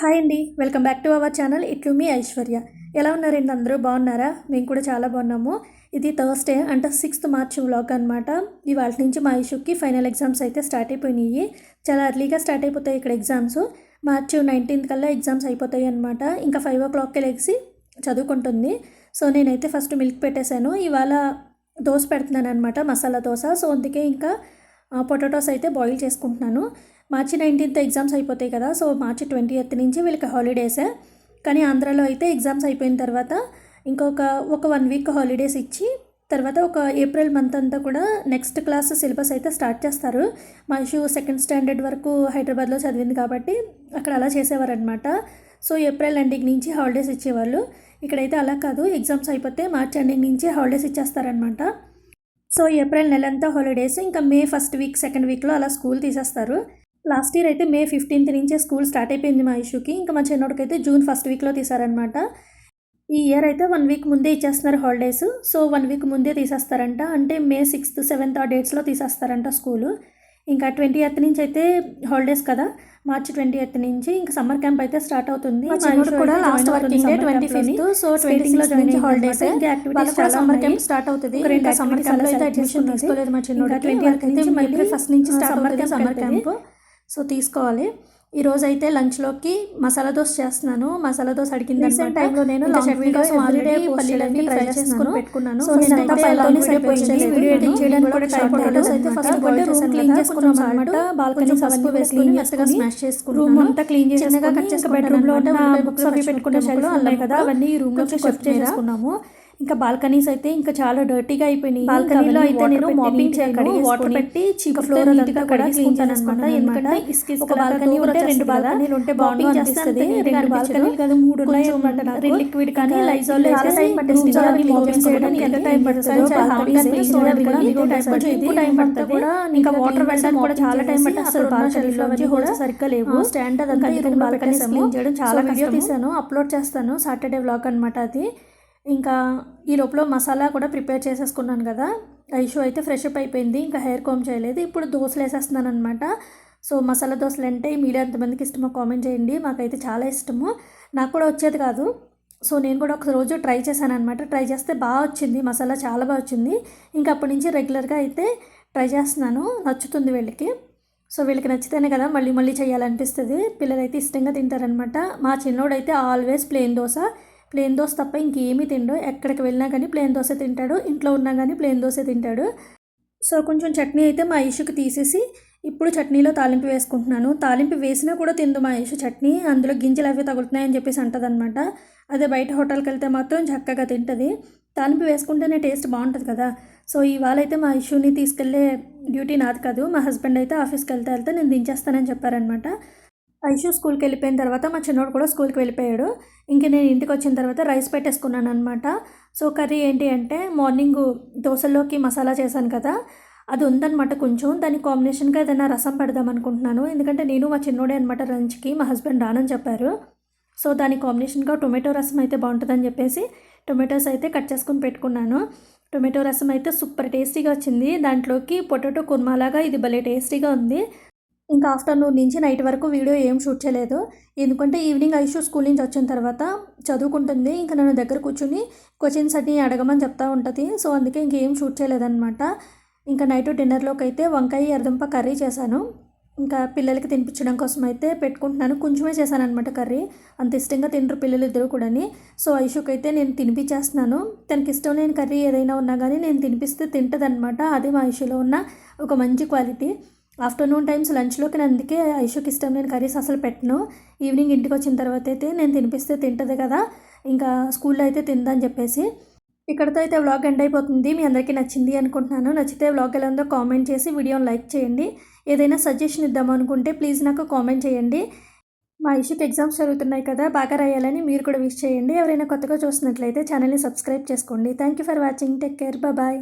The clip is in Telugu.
హాయ్ అండి. Welcome back to our channel. ఇట్లు మీ ఐశ్వర్య. ఎలా ఉన్నారండి అందరూ? బాగున్నారా? మేము కూడా చాలా బాగున్నాము. ఇది థర్స్డే అంటే సిక్స్త్ మార్చ్ వ్లాగ్ అనమాట ఇవాళ నుంచి మా ఇష్యూకి ఫైనల్ ఎగ్జామ్స్ అయితే స్టార్ట్ అయిపోయినాయి. చాలా అర్లీగా స్టార్ట్ అయిపోతాయి ఇక్కడ ఎగ్జామ్స్. మార్చ్ నైన్టీన్త్ కల్లా ఎగ్జామ్స్ అయిపోతాయి అనమాట ఇంకా ఫైవ్ ఓ క్లాక్కి లెగిసి చదువుకుంటుంది. సో నేనైతే ఫస్ట్ మిల్క్ పెట్టేశాను. ఇవాళ దోశ పెడుతున్నాను అనమాట మసాలా దోశ. సో అందుకే ఇంకా పొటాటోస్ అయితే బాయిల్ చేసుకుంటున్నాను. మార్చి నైన్టీన్త్ ఎగ్జామ్స్ అయిపోతాయి కదా సో మార్చి ట్వంటీ ఎయిత్ నుంచి వీళ్ళకి హాలిడేసే కానీ ఆంధ్రాలో అయితే ఎగ్జామ్స్ అయిపోయిన తర్వాత ఇంకొక ఒక వన్ వీక్ హాలిడేస్ ఇచ్చి తర్వాత ఒక ఏప్రిల్ మంత్ అంతా కూడా నెక్స్ట్ క్లాస్ సిలబస్ అయితే స్టార్ట్ చేస్తారు. మా సెకండ్ స్టాండర్డ్ వరకు హైదరాబాద్లో చదివింది కాబట్టి అక్కడ అలా చేసేవారనమాట సో ఏప్రిల్ ఎండింగ్ నుంచి హాలిడేస్ ఇచ్చేవాళ్ళు. ఇక్కడైతే అలా కాదు ఎగ్జామ్స్ అయిపోతే మార్చ్ ఎండింగ్ నుంచి హాలిడేస్ ఇచ్చేస్తారనమాట సో ఏప్రిల్ నెలంతా హాలిడేస్ ఇంకా మే ఫస్ట్ వీక్ సెకండ్ వీక్లో అలా స్కూల్ తీసేస్తారు. లాస్ట్ ఇయర్ అయితే మే ఫిఫ్టీన్త్ నుంచే స్కూల్ స్టార్ట్ అయిపోయింది మా ఇష్యూకి. ఇంకా మా చిన్నోడికైతే అయితే జూన్ ఫస్ట్ వీక్లో తీసారనమాట ఈ ఇయర్ అయితే వన్ వీక్ ముందే ఇచ్చేస్తున్నారు హాలిడేస్ సో వన్ వీక్ ముందే తీసేస్తారంట. అంటే మే సిక్స్త్ సెవెంత్ ఆ డేట్స్లో తీసేస్తారంట స్కూలు ఇంకా ట్వంటీ ఎయిత్ నుంచి అయితే హాలిడేస్ కదా. మార్చ్ ట్వంటీ ఎయిత్ నుంచి ఇంకా సమ్మర్ క్యాంప్ అయితే స్టార్ట్ అవుతుంది. కూడా last working day twenty fifth so twenty లో join holidays summer camp start అవుతుంది. రెండు సమ్మర్ క్యాంప్ అయితే అడ్మిషన్ తీసుకోలేదు మా చిన్నోడు ట్వంటీ ఎయిత్ నుంచి మళ్ళీ ఫస్ట్ నుంచి summer camp summer camp so తీసుకోవాలి. ఈ రోజు అయితే లంచ్లోకి మసాలా దోశ చేస్తున్నాను. మసాలా దోశ అడిగిన రీసెంట్ టైంలో నేను చట్నీ కోసం ఆల్రెడీ పల్లీలన్నీ ఫ్రై చేసుకుని పెట్టుకున్నాను. సో నేను అంతా పైలోనే సరిపోయింది. వీడియో ఎడిట్ చేయడానికి కూడా ట్రై పొటాటోస్ అయితే ఫస్ట్ చేశాను క్లీన్ చేసుకున్నాం అనమాట బాల్కనీ అవన్నీ వేసుకుని మెత్తగా స్మాష్ చేసుకుని రూమ్ అంతా క్లీన్ కట్ చేసి బెడ్రూమ్లో బుక్స్ అవి పెట్టుకునే కదా అవన్నీ రూమ్లో షిఫ్ట్ చేసుకున్నాము. ఇంకా బాల్కనీస్ అయితే ఇంకా చాలా డర్టీగా అయిపోయినాయి. బాల్కనీలో అయితే నేను మాపింగ్ చేయను వాటర్ పెట్టి చీక ఫ్లోర్ నీట్గా కడిగేసుకుంటాను అనమాట. ఎందుకంటే ఒక బాల్కనీ ఉంటే రెండు బాల్కనీలు ఉంటే బాగుంటుంది అనిపిస్తుంది. రెండు బాల్కనీలు కదా మూడు ఉన్నాయి అనమాట లిక్విడ్ కానీ లైజాల్ టైం పట్టేసి ఎంత టైం పడుతుంది ఎక్కువ టైం పడుతుంది కూడా ఇంకా వాటర్ వెళ్ళడానికి కూడా చాలా టైం పట్టే అసలు బాల్కనీలో కూడా సరిగ్గా లేవు. స్టాండ్ అదంతా బాల్కనీ క్లీన్ చేయడం చాలా వీడియో తీసాను అప్లోడ్ చేస్తాను సాటర్డే వ్లాగ్ అనమాట అది. ఇంకా ఈ లోపల మసాలా కూడా ప్రిపేర్ చేసేసుకున్నాను కదా. ఐషు అయితే ఫ్రెష్ అప్ అయిపోయింది ఇంకా హెయిర్ కామ్ చేయలేదు. ఇప్పుడు దోశలు వేసేస్తున్నాను అనమాట సో మసాలా దోశలు అంటే మీరు ఎంతమందికి ఇష్టమో కామెంట్ చేయండి. మాకైతే చాలా ఇష్టము. నాకు కూడా వచ్చేది కాదు. సో నేను కూడా ఒక రోజు ట్రై చేశాను అనమాట ట్రై చేస్తే బాగా వచ్చింది. మసాలా చాలా బాగా వచ్చింది. ఇంకా అప్పటి నుంచి రెగ్యులర్గా అయితే ట్రై చేస్తున్నాను. నచ్చుతుంది వీళ్ళకి. సో వీళ్ళకి నచ్చితేనే కదా మళ్ళీ మళ్ళీ చేయాలనిపిస్తుంది. పిల్లలైతే ఇష్టంగా తింటారనమాట మా చిన్నోడైతే always plain dosa. Plain dosa తప్ప ఇంకేమీ తిండు. ఎక్కడికి వెళ్ళినా కానీ ప్లేన్ దోశ తింటాడు. ఇంట్లో ఉన్నా కానీ ప్లేన్ దోశ తింటాడు. సో కొంచెం చట్నీ అయితే మా ఇషుకి తీసేసి ఇప్పుడు చట్నీలో తాలింపు వేసుకుంటున్నాను. తాలింపు వేసినా కూడా తిందు మా ఇషు చట్నీ. అందులో గింజలు అవి తగులుతున్నాయని చెప్పేసి అంటదనమాట అదే బయట హోటల్కి వెళ్తే మాత్రం చక్కగా తింటుంది. తాలింపు వేసుకుంటేనే టేస్ట్ బాగుంటుంది కదా. సో ఇవాళ అయితే మా ఇష్యూని తీసుకెళ్ళే డ్యూటీ నాది కాదు. మా హస్బెండ్ అయితే ఆఫీస్కి వెళ్తే వెళ్తే నేను దించేస్తానని చెప్పారనమాట ఐషు స్కూల్కి వెళ్ళిపోయిన తర్వాత మా చిన్నోడు కూడా స్కూల్కి వెళ్ళిపోయాడు. ఇంక నేను ఇంటికి వచ్చిన తర్వాత రైస్ పెట్టేసుకున్నాను అనమాట సో కర్రీ ఏంటి అంటే మార్నింగ్ దోశల్లోకి మసాలా చేశాను కదా అది ఉందన్నమాట కొంచెం. దాని కాంబినేషన్గా ఏదైనా రసం పెడదాం అనుకుంటున్నాను. ఎందుకంటే నేను మా చిన్నోడే అనమాట లంచ్కి మా హస్బెండ్ రానని చెప్పారు. సో దాని కాంబినేషన్గా టొమాటో రసం అయితే బాగుంటుందని చెప్పేసి టొమాటోస్ అయితే కట్ చేసుకుని పెట్టుకున్నాను. టొమాటో రసం అయితే సూపర్ టేస్టీగా వచ్చింది. దాంట్లోకి పొటాటో కుర్మాలాగా ఇది భలే టేస్టీగా ఉంది. ఇంకా ఆఫ్టర్నూన్ నుంచి నైట్ వరకు వీడియో ఏం షూట్ చేయలేదు. ఎందుకంటే ఈవినింగ్ ఐషు స్కూల్ నుంచి వచ్చిన తర్వాత చదువుకుంటుంది. ఇంకా నన్ను దగ్గర కూర్చుని క్వశ్చన్స్ అన్ని అడగమని చెప్తా ఉంటుంది. సో అందుకే ఇంకేం షూట్ చేయలేదన్నమాట. ఇంకా నైట్ డిన్నర్లోకి అయితే వంకాయ ఎర్రంప కర్రీ చేశాను. ఇంకా పిల్లలకి తినిపించడం కోసం అయితే పెట్టుకుంటున్నాను. కొంచెమే చేశాను అనమాట కర్రీ. అంత ఇష్టంగా తినరు పిల్లలు ఇద్దరు కూడాని. సో ఐషుకి అయితే నేను తినిపించేస్తున్నాను. తనకి ఇష్టం లేని కర్రీ ఏదైనా ఉన్నా కానీ నేను తినిపిస్తే తింటదనమాట అదే మా ఐషులో ఉన్న ఒక మంచి క్వాలిటీ. ఆఫ్టర్నూన్ టైమ్స్ లంచ్లోకి నేను అందుకే ఐషుకి ఇష్టం నేను కర్రీస్ అసలు పెట్టను. ఈవినింగ్ ఇంటికి వచ్చిన తర్వాత అయితే నేను తినిపిస్తే తింటుంది కదా ఇంకా స్కూల్లో అయితే తిందని చెప్పేసి. ఇక్కడతో అయితే వ్లాగ్ ఎండ్ అయిపోతుంది. మీ అందరికీ నచ్చింది అనుకుంటున్నాను. నచ్చితే వ్లాగ్ ఎలా ఉందో కామెంట్ చేసి వీడియోని లైక్ చేయండి. ఏదైనా సజెషన్ ఇద్దామనుకుంటే ప్లీజ్ నాకు కామెంట్ చేయండి. మా ఇష్యూకి ఎగ్జామ్స్ జరుగుతున్నాయి కదా బాగా రాయాలని మీరు కూడా విష్ చేయండి. ఎవరైనా కొత్తగా చూసినట్లయితే ఛానల్ని సబ్స్క్రైబ్ చేసుకోండి. Thank you for watching. Take care. Bye.